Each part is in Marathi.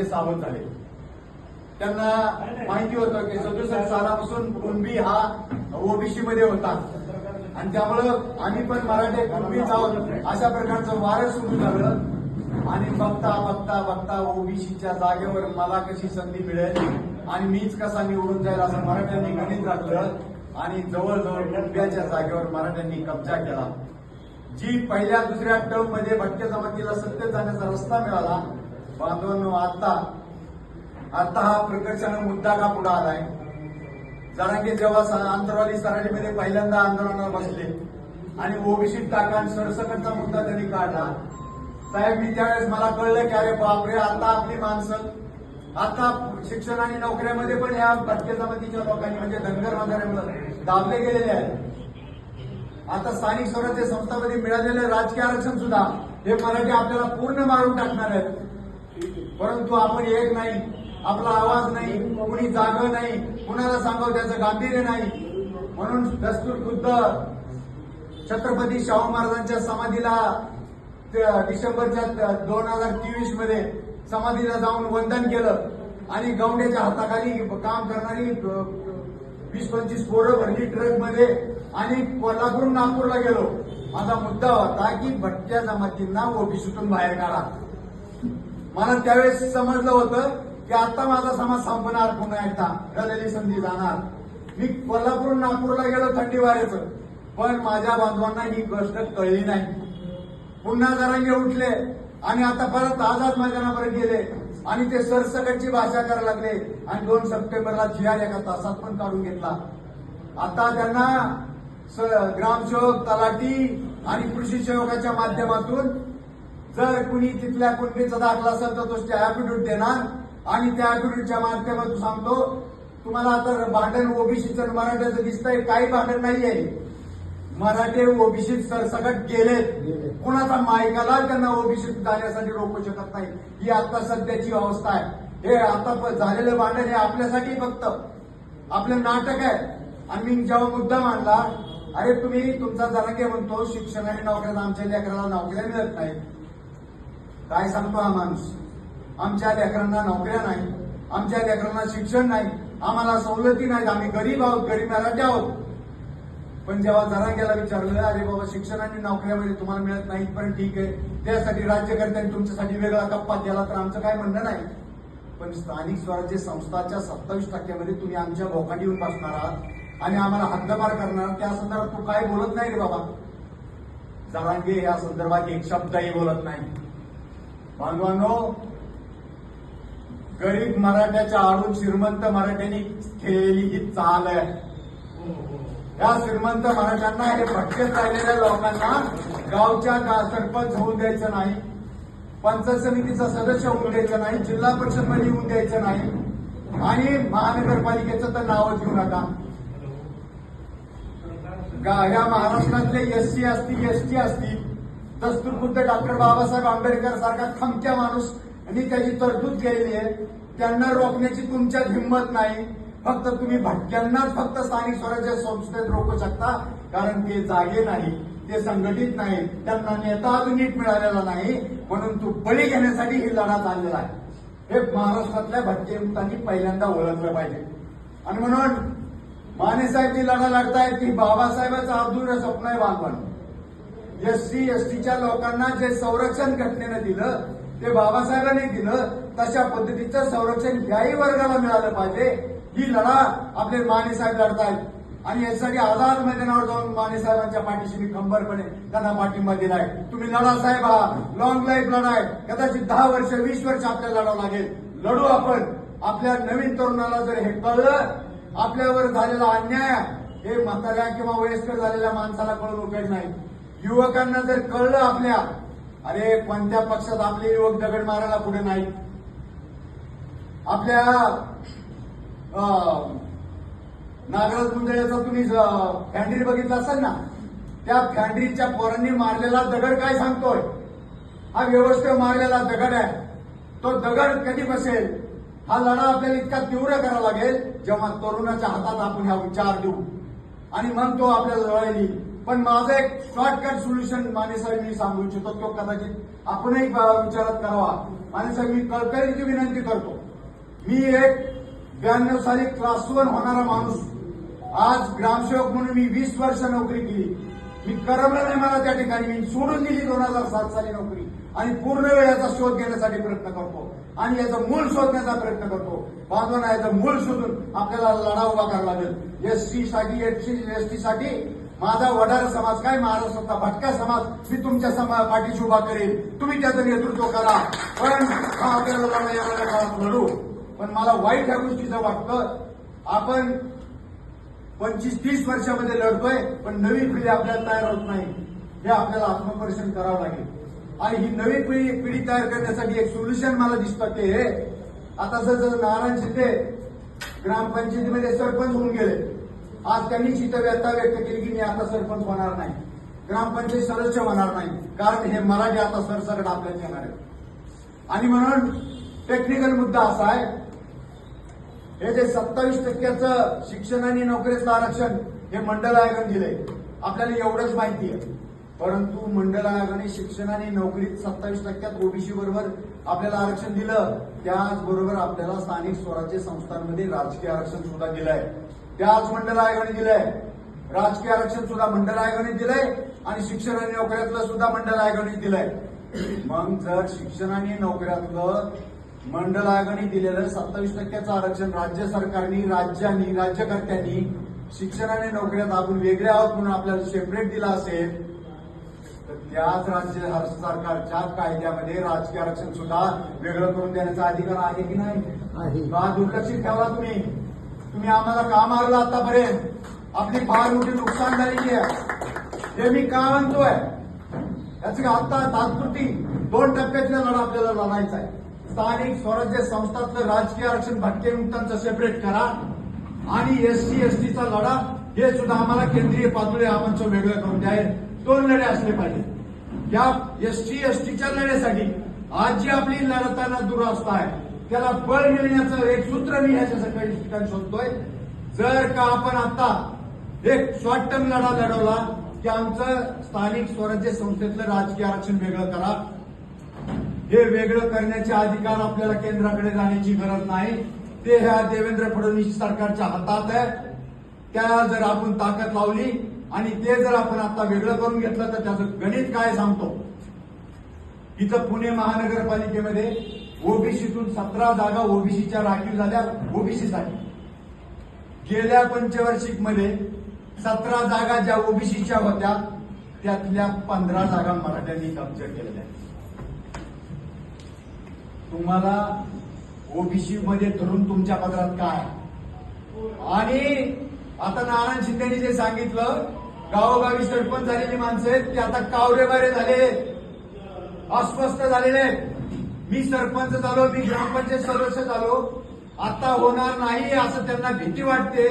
सावध झाले. त्यांना माहिती होतं की सदुसष्ट सालापासून कुणबी हा ओबीसी मध्ये होता. आणि त्यामुळं आम्ही पण मराठी कुणबीच आहोत अशा प्रकारचं वारं सुरू झालं. आणि बघता बघता बघता ओबीसीच्या जागेवर मला कशी संधी मिळेल आणि मीच कसा निवडून जाईल असं मराठ्यांनी गणित राखलं आणि जवळजवळ कुणब्याच्या जागेवर मराठ्यांनी कब्जा केला. जी पहिल्या दुसऱ्या टर्ममध्ये भटक्या जमातीला सत्तेत जाण्याचा रस्ता मिळाला बांधवांनो आता आता हा प्रकर्षानं मुद्दा का पुढे आलाय? जरांगे जेव्हा आंतरवाली सराटीमध्ये पहिल्यांदा आंदोलनाला बसले आणि ओबीसी टाका सरसकटचा मुद्दा त्यांनी काढला. साहेब मी त्यावेळेस मला कळलं की अरे बापरे आता आपली माणसं आता शिक्षण आणि नोकऱ्यामध्ये पण या भटके जमातीच्या लोकांनी म्हणजे धनगर वगैरे दाबले गेलेले आहेत. आता स्थानिक स्वराज्य संस्थामध्ये मिळालेले राजकीय आरक्षण सुद्धा हे मराठी आपल्याला पूर्ण मारून टाकणार आहेत. परंतु आपण एक नाही आपला आवाज नाही कुणी जाग नाही कुणाला सांगावं त्याचं गांभीर्य नाही. म्हणून दस्तूर खुद्द छत्रपती शाहू महाराजांच्या समाधीला ते- डिसेंबरच्या दोन हजार तेवीसमध्ये समाधीला जाऊन वंदन केलं आणि गवंड्याच्या हाताखाली काम करणारी वीस पंचवीस पोरं भरली ट्रकमध्ये आणि कोल्हापूर नागपूरला गेलो. माझा मुद्दा होता की भटक्या जमातींना ओबीसीतून बाहेर काढा. मला त्यावेळेस समजलं होतं की आता माझा समाज संपणार पुन्हा एकदा. रलेली संधी जाणार. मी कोल्हापूर नागपूरला गेलो थंडी वाऱ्याचं पण माझ्या बांधवांना ही गोष्ट कळली नाही. पुन्हा जरांगे उठले आणि आता परत आझाद मैदानावर गेले आणि ते सरसकटची भाषा करायला लागले आणि दोन सप्टेंबरला जिहार एका तासात पण काढून घेतला. आता त्यांना स- ग्रामसेवक तलाठी आणि कृषी सेवकाच्या माध्यमातून जर कुणी तिथल्या कुणबीचा दाखला असेल तर तो ऍफिडेव्हिट देणार. आणि त्या ऍफिडेव्हिटच्या माध्यमातून सांगतो तुम्हाला तर भांडण ओबीसीचं मराठ्याचं दिसतंय. काही भांडण नाहीये. मराठे ओबीसीत सरसकट गेलेत. कुणाचा मायकाला त्यांना ओबीसीत जाण्यासाठी रोखू शकत नाही. ही आता सध्याची अवस्था आहे. हे आता झालेलं भांडण हे आपल्यासाठी फक्त. आपलं नाटक आहे. आणि मी जेव्हा मुद्दा मांडला अरे तुम्ही तुमचा जरांगे म्हणतो शिक्षण आणि नोकऱ्याला आमच्या लेकराला नोकऱ्या मिळत नाही काय सांगतो हा माणूस? आमच्या लेकरांना नोकऱ्या नाही आमच्या लेकरांना शिक्षण नाही आम्हाला सवलती नाहीत आम्ही गरीब आहोत गरीब मराठी आहोत. पण जेव्हा जरांग्याला विचारलं अरे बाबा शिक्षण आणि नोकऱ्यामध्ये तुम्हाला मिळत नाहीत पण ठीक आहे. त्यासाठी राज्यकर्त्यांनी तुमच्यासाठी वेगळा कप्पा केला तर आमचं काय म्हणणं नाही? पण स्थानिक स्वराज्य संस्थाच्या सत्तावीस टक्क्यामध्ये तुम्ही आमच्या भोकाटी येऊन बसणार आहात आणि आम्हाला हद्दपार करणार त्या संदर्भात तू काय बोलत नाही रे बाबा? जरांगे या संदर्भात एक शब्दही बोलत नाही. बांधवांनो गरीब मराठ्याच्या आडून श्रीमंत मराठ्यांनी खेळलेली ही चाल आहे. या श्रीमंत मराठ्यांना हे भटकेत राहिलेल्या लोकांना गावच्या गा- सरपंच होऊन द्यायचं नाही पंचायत समितीचा सदस्य होऊन द्यायचं नाही जिल्हा परिषदमध्ये येऊन द्यायचं नाही आणि महानगरपालिकेचं तर नावच घेऊ नका. ह्या या महाराष्ट्रातले एस सी असतील एस टी असतील खुद्द डॉक्टर बाबासाहेब आंबेडकर सारखा खमक्या माणूस आणि त्याची तरतूद केलेली आहे. त्यांना रोखण्याची तुमच्यात हिंमत नाही. फक्त तुम्ही भटक्यांनाच फक्त स्थानिक स्वराज्य संस्थेत रोखू शकता. कारण ते जागे नाही ते संघटित नाही त्यांना नेता अजून नीट मिळालेला नाही. म्हणून तू बळी घेण्यासाठी ही लढा चाललेला आहे. हे महाराष्ट्रातल्या भटकेयुक्तांनी पहिल्यांदा ओळखलं पाहिजे. आणि म्हणून मानेसाहेब जी लढा लढतायत ती बाबासाहेबाचं अधुरं स्वप्न आहे बांधवण एस सी एस टीच्या लोकांना जे संरक्षण घटनेनं दिलं ते बाबासाहेबांनी दिलं तशा पद्धतीचं संरक्षण याही वर्गाला मिळालं पाहिजे. ही लढा आपले माने साहेब लढतायत. आणि यासाठी आझाद मैदानावर जाऊन माने साहेबांच्या पाठीशी मी खंबरपणे त्यांना पाठिंबा दिलाय. तुम्ही लढा साहेब हा. लॉंग लाईफ लढा आहे. कदाचित दहा वर्ष वीस वर्ष आपल्याला लढावं लागेल. लढू आपण. आपल्या नवीन तरुणाला जर हे कळलं आपल्यावर झालेला अन्याय हे म्हाताऱ्या किंवा वयस्कर झालेल्या माणसाला कळून उपयोग नाही. युवकांना जर कळलं आपल्या अरे कोणत्या पक्षात आपले युवक दगड मारायला पुढे नाही. आपल्या अं, नागराज मुंदळ्याचा तुम्ही फॅन्ड्री बघितला असाल ना? त्या फॅन्ड्रीच्या पोरांनी मारलेला दगड काय सांगतोय? हा व्यवस्थित मारलेला दगड आहे. तो दगड कधी बसेल? हा लढा आपल्याला इतका तीव्र करावा लागेल जेव्हा तरुणाच्या हातात आपण हा विचार देऊ. आणि मग तो आपल्याला लढायला येईल. पण माझं एक शॉर्टकट सोल्युशन मानेसाहेब मी सांगू इच्छितो तो कदाचित आपणही विचारात करावा. मानेसाहेब मी कळकळीची विनंती करतो. मी एक ब्याण्णव साली क्लास वन होणारा माणूस. आज ग्रामसेवक म्हणून मी वीस वर्ष नोकरी केली. मी करमलं नाही मला त्या ठिकाणी. मी सोडून दिली दोन हजार सात साली नोकरी. आणि पूर्ण वेळाचा शोध घेण्यासाठी प्रयत्न करतो. आणि याचं मूळ शोधण्याचा प्रयत्न करतो. बांधवांना याचं मूळ शोधून आपल्याला लढा उभा करावा लागेल. एस टी साठी एस टी साठी माझा वडार समाज काय महाराष्ट्राचा भटका समाज. मी तुमच्या समा पाठीशी उभा करेल तुम्ही त्याचं नेतृत्व करा. पण हा आपल्याला लढा येणाऱ्या काळात लढू. पण मला वाईट ह्या गोष्टीचं वाटतं. आपण पंचवीस तीस वर्षामध्ये लढतोय पण नवी पिढी आपल्याला तयार होत नाही. हे आपल्याला आत्मपरीक्षण करावं लागेल. आणि ही नवी पिढी पिढी तयार करण्यासाठी एक सोल्युशन मला दिसतं ते. हे. आता जर नारायण शिंदे ग्रामपंचायतीमध्ये सरपंच होऊन गेले आज त्यांनी चित्त व्यथा व्यक्त केली की मी आता सरपंच होणार नाही. ग्रामपंचायत सदस्य होणार नाही. कारण हे मराठी आता सरसकट आपल्यात येणार आहे आणि म्हणून टेक्निकल मुद्दा असा आहे हे जे सत्तावीस टक्क्याचं शिक्षण आणि नोकरीचं आरक्षण हे मंडळ आयोगाने दिलंय. आपल्याला एवढंच माहिती आहे. परंतु मंडळ आयोगाने शिक्षण आणि नोकरीत सत्तावीस टक्क्यात ओबीसी बरोबर आपल्याला आरक्षण दिलं त्याचबरोबर आपल्याला स्थानिक स्वराज्य संस्थांमध्ये राजकीय आरक्षण सुद्धा दिलंय. त्याच मंडळ आयोगाने दिलंय. राजकीय आरक्षण सुद्धा मंडळ आयोगाने दिलंय आणि शिक्षण आणि नोकऱ्यातलं सुद्धा मंडळ आयोगाने दिलंय. मग जर शिक्षण आणि नोकऱ्यातलं मंडळ आयोगाने दिलेलं सत्तावीस टक्क्याचं आरक्षण राज्य सरकारने राज्यांनी राज्यकर्त्यांनी शिक्षण आणि नोकऱ्यात आपण वेगळे आहोत म्हणून आपल्याला सेपरेट दिला असेल तर त्याच राज्य सरकारच्या कायद्यामध्ये राजकीय आरक्षण सुद्धा वेगळं करून देण्याचा अधिकार आहे की नाही? का दुर्लक्षित ठेवला तुम्ही? तुम्ही आम्हाला का मारला आतापर्यंत? आपली फार मोठी नुकसान झालेली आहे. हे मी का म्हणतोय? याची आता तात्पुरती दोन टप्प्यातला लढा आपल्याला लढायचा आहे. स्थानिक स्वराज्य संस्थातलं राजकीय आरक्षण भटके मुक्तांचं सेपरेट करा. आणि एस टी एस टीचा लढा हे सुद्धा आम्हाला केंद्रीय पातळी आपण वेगळं करून द्या दोन लढे असले पाहिजे. या एस टी एस टीच्या लढ्यासाठी आज जी आपली लढताना दुरावस्था आहे. त्याला बळ मिळण्याचं एक सूत्र मी ह्याच्यासाठी ठिकाणी शोधतोय. जर का आपण आता एक शॉर्ट टर्म लढा लढवला की आमचं स्थानिक स्वराज्य संस्थेतलं राजकीय आरक्षण वेगळं करा. हे वेगळं करण्याचे अधिकार आपल्याला केंद्राकडे जाण्याची गरज नाही. ते ह्या देवेंद्र फडणवीस सरकारच्या हातात आहे. त्याला जर आपण ताकद लावली आणि ते जर आपण आता वेगळं करून घेतलं तर त्याचं गणित काय सांगतो? इथं पुणे महानगरपालिकेमध्ये ओबीसीतून सतरा जागा ओबीसीच्या राखीव झाल्या ओबीसीसाठी. गेल्या पंचवार्षिकमध्ये सतरा जागा ज्या ओबीसीच्या होत्या त्यातल्या पंधरा जागा मराठ्यांनी कब्जा केलेल्या तुम्हाला ओबीसी मध्ये धरून तुमच्या पदरात काय? आणि आता नारायण शिंदेनी जे सांगितलं गावोगावी सरपंच झालेली माणसं आहेत ते आता कावरेबारे झाले अस्वस्थ झालेले आहेत. मी सरपंच झालो मी ग्रामपंचायत सदस्य झालो. आता होणार नाही असं त्यांना भीती वाटते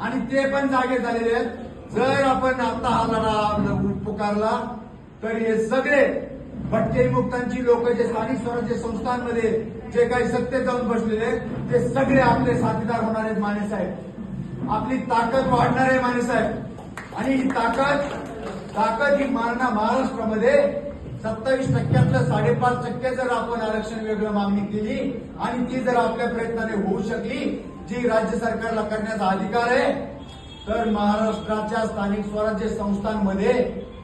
आणि ते पण जागे झालेले आहेत. जर आपण आता हा लढा पुकारला तर हे सगळे भटके मुक्तांची लोक जे स्थानिक स्वराज्य संस्थांमध्ये जे काही सत्तेत जाऊन बसलेले आहेत, ते सगळे आपले साथीदार होणार आहेत मानेसाहेब आपली ताकद वाढणार आहे मानेसाहेब आणि ही ताकद ताकद ही मारणा महाराष्ट्रामध्ये सत्तावीस टक्क्यातलं साडेपाच टक्के जर आपण आरक्षण वेगळं मागणी केली आणि ती जर आपल्या प्रयत्नाने होऊ शकली जी राज्य सरकारला करण्याचा अधिकार आहे तर महाराष्ट्राच्या स्थानिक स्वराज्य संस्थांमध्ये